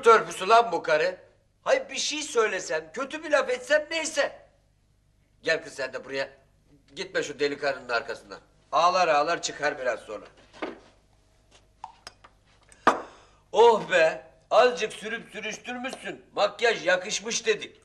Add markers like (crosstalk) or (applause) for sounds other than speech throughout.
Ömür törpüsü lan bu karı. Hay bir şey söylesem, kötü bir laf etsem neyse. Gel kız sen de buraya. Gitme şu deli karının arkasından. Ağlar ağlar çıkar biraz sonra. Oh be! Azıcık sürüp sürüştürmüşsün. Makyaj yakışmış dedik.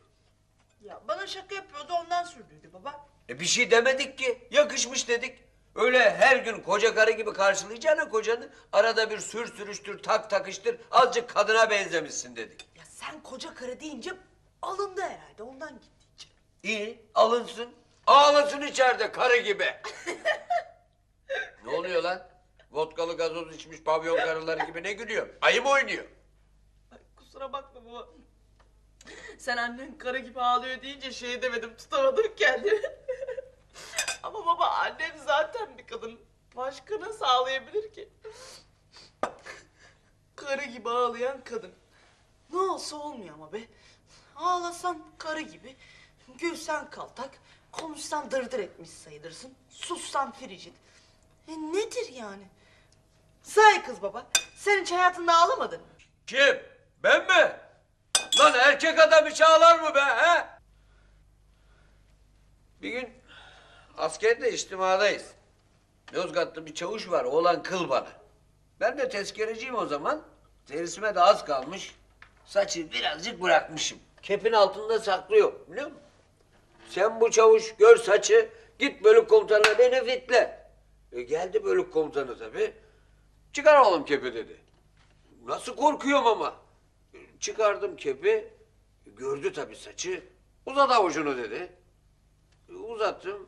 Ya bana şaka yapıyordu ondan sürdüydü baba. E bir şey demedik ki. Yakışmış dedik. Öyle her gün koca karı gibi karşılayacağına kocanı arada bir sür sürüştür tak takıştır azıcık kadına benzemişsin dedik. Ya sen koca karı deyince alındı herhalde ondan gitti içeri. İyi alınsın. Ağlasın içeride karı gibi. (laughs) ne oluyor lan? Vodkalı gazoz içmiş pavyon karıları gibi ne gülüyor? Ayı mı oynuyor? Ay kusura bakma baba. Sen annen karı gibi ağlıyor deyince şey demedim tutamadım kendimi. (laughs) Ama baba annem. Başka nasıl ağlayabilir ki? Karı gibi ağlayan kadın. Ne olsa olmuyor ama be. Ağlasan karı gibi, gülsen kaltak, konuşsan dırdır etmiş sayılırsın, sussan fricit. E nedir yani? Sahi kız baba, sen hiç hayatında ağlamadın mı? Kim? Ben mi? Lan erkek adam hiç ağlar mı be he? Bir gün askerde içtimadayız. Yozgat'ta bir çavuş var oğlan kıl bana. Ben de tezkereciyim o zaman. Terisime de az kalmış. Saçı birazcık bırakmışım. Kepin altında saklıyor biliyor musun? Sen bu çavuş gör saçı git bölük komutanına beni fitle. E geldi bölük komutanı tabii. Çıkar oğlum kepi dedi. Nasıl korkuyorum ama. Çıkardım kepi. Gördü tabii saçı. Uzat avucunu dedi. Uzattım.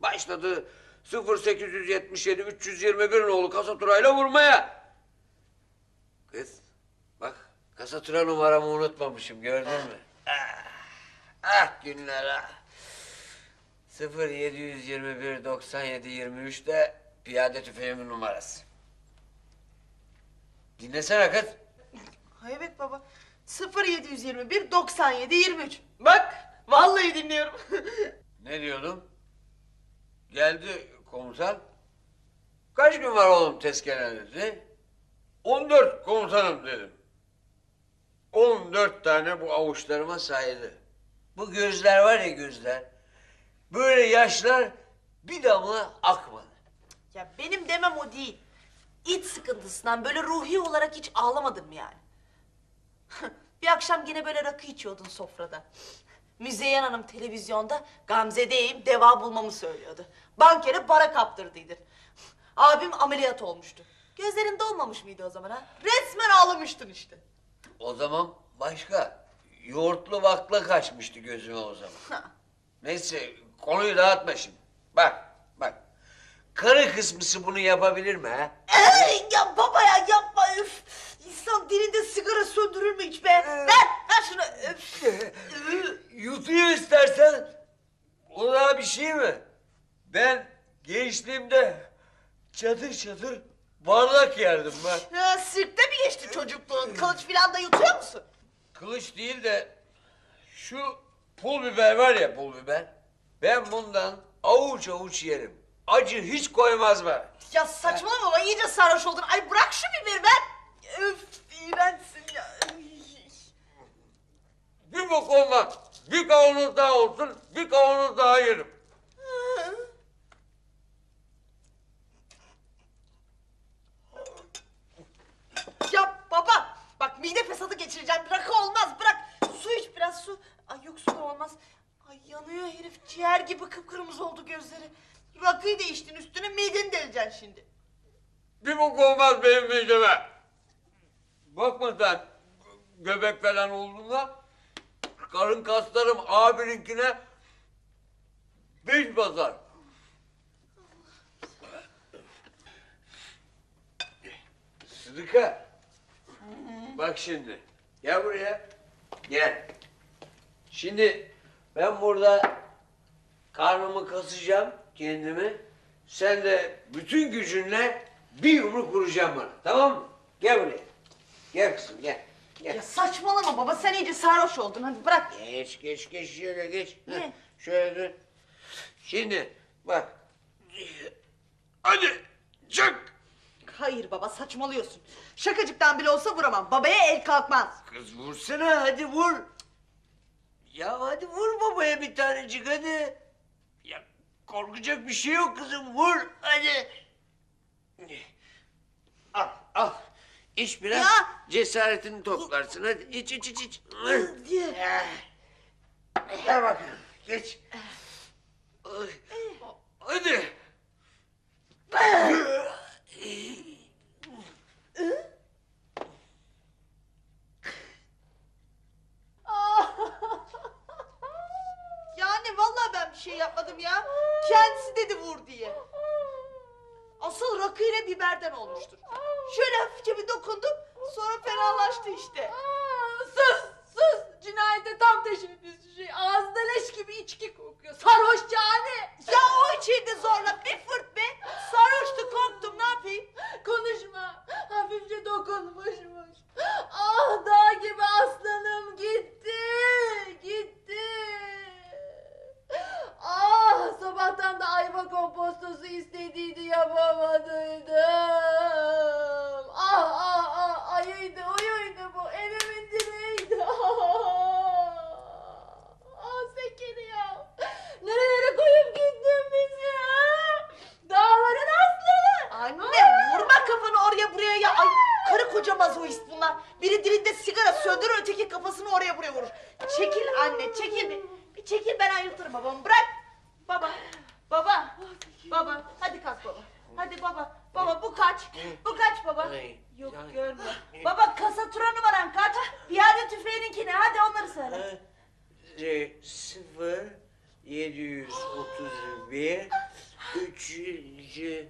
Başladı 0877 321 oğlu kasaturayla vurmaya. Kız bak kasatura numaramı unutmamışım gördün mü? Ah, ah günler ah. 0721 97 23 de piyade tüfeğimin numarası. Dinlesene kız. Ha evet baba. 0721 97 23. Bak vallahi dinliyorum. (laughs) Ne diyordum? Geldi komutan. Kaç gün var oğlum tezkere dedi. 14 komutanım dedim. 14 tane bu avuçlarıma saydı. Bu gözler var ya gözler. Böyle yaşlar bir damla akmadı. ya benim demem o değil. İç sıkıntısından böyle ruhi olarak hiç ağlamadın mı yani? (laughs) bir akşam yine böyle rakı içiyordun sofrada. Müzeyyen Hanım televizyonda Gamze'deyim deva bulmamı söylüyordu. Bankere para kaptırdıydı. Abim ameliyat olmuştu. Gözlerin dolmamış mıydı o zaman ha? Resmen ağlamıştın işte. O zaman başka. Yoğurtlu bakla kaçmıştı gözüme o zaman. Neyse konuyu dağıtma şimdi. Bak bak. Karı kısmısı bunu yapabilir mi ha? Ey, ya baba ya yapma üf. İnsan dilinde sigara söndürür mü hiç be? Ver, ver şunu. Üf. Yutuyor istersen. O daha bir şey mi? Ben gençliğimde çatır çatır bardak yerdim ben. Ya, sirkte mi geçti çocukluğun? Kılıç filan da yutuyor musun? Kılıç değil de şu pul biber var ya pul biber. Ben bundan avuç avuç yerim. Acı hiç koymaz bana. Ya saçmalama baba iyice sarhoş oldun. Ay bırak şu biberi ver. Öf iğrençsin ya. Bir bok olmaz. Bir kavanoz daha olsun, bir kavanoz daha yerim. Ya baba bak mide fesadı geçireceğim. Rakı olmaz bırak. Su iç biraz su. Ay yok su da olmaz. Ay yanıyor herif ciğer gibi kıpkırmızı oldu gözleri. Rakıyı da içtin üstüne mideni deleceksin şimdi. Bir bok olmaz benim mideme. Bakma sen göbek falan olduğunda karın kaslarım abininkine beş basar. Sıdıka. Bak şimdi. Gel buraya. Gel. Şimdi ben burada karnımı kasacağım kendimi. Sen de bütün gücünle bir yumruk vuracaksın bana. Tamam mı? Gel buraya. Gel kızım gel. Gel. Ya saçmalama baba sen iyice sarhoş oldun hadi bırak. Geç geç geç şöyle geç. Heh, Ne? Şöyle dur. Şimdi bak. Hadi çık. Hayır baba saçmalıyorsun. Şakacıktan bile olsa vuramam. Babaya el kalkmaz. Kız vursana hadi vur. Ya hadi vur babaya bir tanecik hadi. Ya korkacak bir şey yok kızım vur hadi. Al. İç biraz Ya. cesaretini toplarsın hadi iç iç iç iç. Gel bakalım geç. Ay, Hadi. Yani vallahi ben bir şey yapmadım ya. Kendisi dedi vur diye. Asıl rakıyla biberden olmuştur. Şöyle hafifçe bir dokundum. Sonra fenalaştı işte. Sus sus cinayete tam teşebbüs şey ağzında leş gibi içki kokuyor sarhoş cani Ya o içeydi zorla bir fırt be. Sarhoştu korktum ne yapayım? konuşma hafifçe dokunmuşmuş ah dağ gibi aslanım gitti gitti ah sabahtan da ayva kompostosu istediydi yapamadıydım ah ah ah ayıydı oyuydu bu evimin direğiydi ah Zekeriya nerelere koyup gittin bizi ha? dağların aslanı Anne vurma kafanı oraya buraya ya. Ay karı koca mazoist bunlar. Biri dilinde sigara söndürür öteki kafasını oraya buraya vurur. Çekil anne çekil bir. Bir çekil ben ayıltırım babamı bırak. Baba baba baba hadi kalk baba. Hadi baba baba bu kaç? Bu kaç baba? Yok görme. Baba kasatura numaran kaç? Piyade tüfeğininkine hadi onları söyle. E, sıfır yedi yüz otuz bir üçüncü